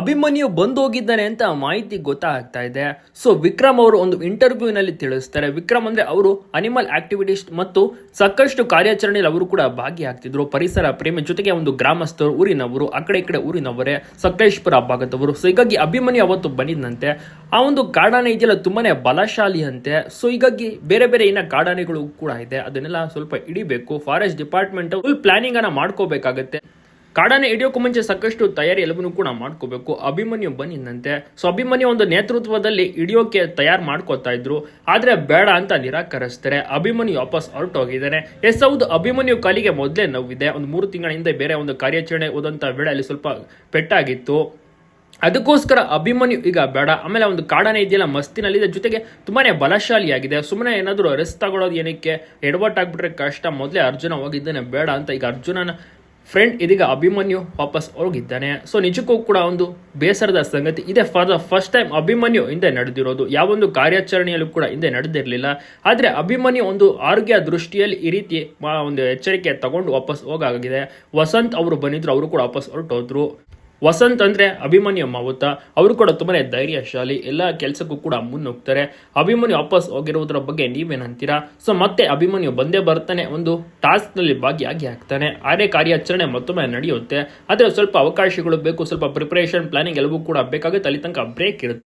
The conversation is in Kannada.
ಅಭಿಮನ್ಯು ಬಂದು ಹೋಗಿದ್ದಾನೆ ಅಂತ ಮಾಹಿತಿ ಗೊತ್ತಾಗ್ತಾ ಇದೆ. ಸೊ ವಿಕ್ರಮ್ ಅವರು ಒಂದು ಇಂಟರ್ವ್ಯೂನಲ್ಲಿ ತಿಳಿಸ್ತಾರೆ. ವಿಕ್ರಮ್ ಅಂದ್ರೆ ಅವರು ಅನಿಮಲ್ ಆಕ್ಟಿವಿಟಿಸ್ಟ್ ಮತ್ತು ಸಾಕಷ್ಟು ಕಾರ್ಯಾಚರಣೆಯಲ್ಲಿ ಅವರು ಕೂಡ ಭಾಗಿಯಾಗ್ತಿದ್ರು. ಪರಿಸರ, ಪ್ರೇಮಿ ಜೊತೆಗೆ ಒಂದು ಗ್ರಾಮಸ್ಥರು, ಊರಿನವರು, ಆ ಕಡೆ ಈ ಕಡೆ ಊರಿನವರೇ, ಸಕಲೇಶ್ಪುರ ಭಾಗದವರು. ಸೊ ಹೀಗಾಗಿ ಅಭಿಮನ್ಯು ಅವತ್ತು ಬಂದಿದ್ದಂತೆ ಆ ಒಂದು ಕಾಡಾನೆ ಇದೆಯಲ್ಲ, ತುಂಬಾನೇ ಬಲಶಾಲಿ ಅಂತೆ ಸೊ ಹೀಗಾಗಿ ಬೇರೆ ಬೇರೆ ಇನ್ನ ಕಾಡಾನೆಗಳು ಕೂಡ ಇದೆ. ಅದನ್ನೆಲ್ಲ ಸ್ವಲ್ಪ ಹಿಡಿಬೇಕು. ಫಾರೆಸ್ಟ್ ಡಿಪಾರ್ಟ್ಮೆಂಟ್ ಫುಲ್ ಪ್ಲಾನಿಂಗ್ ಅನ್ನ ಮಾಡ್ಕೋಬೇಕಾಗತ್ತೆ. ಕಾಡಾನೆ ಹಿಡಿಯೋಕ್ಕೂ ಮುಂಚೆ ಸಾಕಷ್ಟು ತಯಾರಿ ಎಲ್ಲವನ್ನೂ ಕೂಡ ಮಾಡ್ಕೋಬೇಕು. ಅಭಿಮನ್ಯು ಬಂದಿದ್ದಂತೆ. ಸೊ ಅಭಿಮನ್ಯು ಒಂದು ನೇತೃತ್ವದಲ್ಲಿ ಹಿಡಿಯೋಕೆ ತಯಾರು ಮಾಡ್ಕೋತಾ ಇದ್ರು. ಆದ್ರೆ ಬೇಡ ಅಂತ ನಿರಾಕರಿಸ್ತಾರೆ. ಅಭಿಮನ್ಯು ವಾಪಸ್ ಹೊರಟೋಗಿದ್ದಾನೆ. ಎಸ್, ಹೌದು, ಅಭಿಮನ್ಯು ಕಾಲಿಗೆ ಮೊದಲೇ ನೋವಿದೆ. ಒಂದು ಮೂರು ತಿಂಗಳ ಹಿಂದೆ ಬೇರೆ ಒಂದು ಕಾರ್ಯಾಚರಣೆ ಹೋದಂತ ವೇಳೆ ಅಲ್ಲಿ ಸ್ವಲ್ಪ ಪೆಟ್ಟಾಗಿತ್ತು. ಅದಕ್ಕೋಸ್ಕರ ಅಭಿಮನ್ಯು ಈಗ ಬೇಡ. ಆಮೇಲೆ ಒಂದು ಕಾಡಾನೆ ಇದೆಯಲ್ಲ ಮಸ್ತಿನಲ್ಲಿದೆ ಜೊತೆಗೆ ತುಂಬಾನೇ ಬಲಶಾಲಿಯಾಗಿದೆ. ಸುಮ್ಮನೆ ಏನಾದರೂ ರೆಸ್ಟ್ ತಗೊಳ್ಳೋದು ಏನಕ್ಕೆ? ಎಡವಟ್ ಆಗ್ಬಿಟ್ರೆ ಕಷ್ಟ. ಮೊದಲೇ ಅರ್ಜುನ ಹೋಗಿದ್ದಾನೆ. ಬೇಡ ಅಂತ ಈಗ ಅರ್ಜುನನ ಫ್ರೆಂಡ್ ಇದೀಗ ಅಭಿಮನ್ಯು ವಾಪಸ್ ಹೋಗಿದ್ದಾನೆ ಸೊ ನಿಜಕ್ಕೂ ಕೂಡ ಒಂದು ಬೇಸರದ ಸಂಗತಿ. ಇದೆ for the first time Abhimanyu ಹಿಂದೆ ನಡೆದಿರೋದು. ಯಾವೊಂದು ಕಾರ್ಯಾಚರಣೆಯಲ್ಲೂ ಕೂಡ ಹಿಂದೆ ನಡೆದಿರಲಿಲ್ಲ. ಆದರೆ ಅಭಿಮನ್ಯು ಒಂದು ಆರೋಗ್ಯ ದೃಷ್ಟಿಯಲ್ಲಿ ಈ ರೀತಿ ಒಂದು ಎಚ್ಚರಿಕೆ ತಗೊಂಡು ವಾಪಸ್ ಹೋಗಾಗಿದೆ ವಸಂತ್ ಅವರು ಬಂದಿದ್ರು, ಅವರು ಕೂಡ ವಾಪಸ್ ಹೊರಟೋದ್ರು. ವಸಂತ್ ಅಂದ್ರೆ ಅಭಿಮನ್ಯು ಮಾವುತ. ಅವರು ಕೂಡ ತುಂಬಾನೇ ಧೈರ್ಯಶಾಲಿ. ಎಲ್ಲ ಕೆಲಸಕ್ಕೂ ಕೂಡ ಮುನ್ನುಗ್ತಾರೆ. ಅಭಿಮನ್ಯು ವಾಪಸ್ ಹೋಗಿರುವುದರ ಬಗ್ಗೆ ನೀವೇನಂತೀರಾ? ಸೊ ಮತ್ತೆ ಅಭಿಮನ್ಯು ಬಂದೇ ಬರ್ತಾನೆ. ಒಂದು ಟಾಸ್ಕ್ನಲ್ಲಿ ಭಾಗಿಯಾಗಿ ಹಾಕ್ತಾನೆ ಆದರೆ ಕಾರ್ಯಾಚರಣೆ ಮತ್ತೊಮ್ಮೆ ನಡೆಯುತ್ತೆ. ಆದ್ರೆ ಸ್ವಲ್ಪ ಅವಕಾಶಗಳು ಬೇಕು. ಸ್ವಲ್ಪ ಪ್ರಿಪರೇಷನ್ ಪ್ಲಾನಿಂಗ್ ಎಲ್ಲವೂ ಕೂಡ ಬೇಕಾಗುತ್ತೆ. ಅಲ್ಲಿ ತನಕ ಬ್ರೇಕ್ ಇರುತ್ತೆ.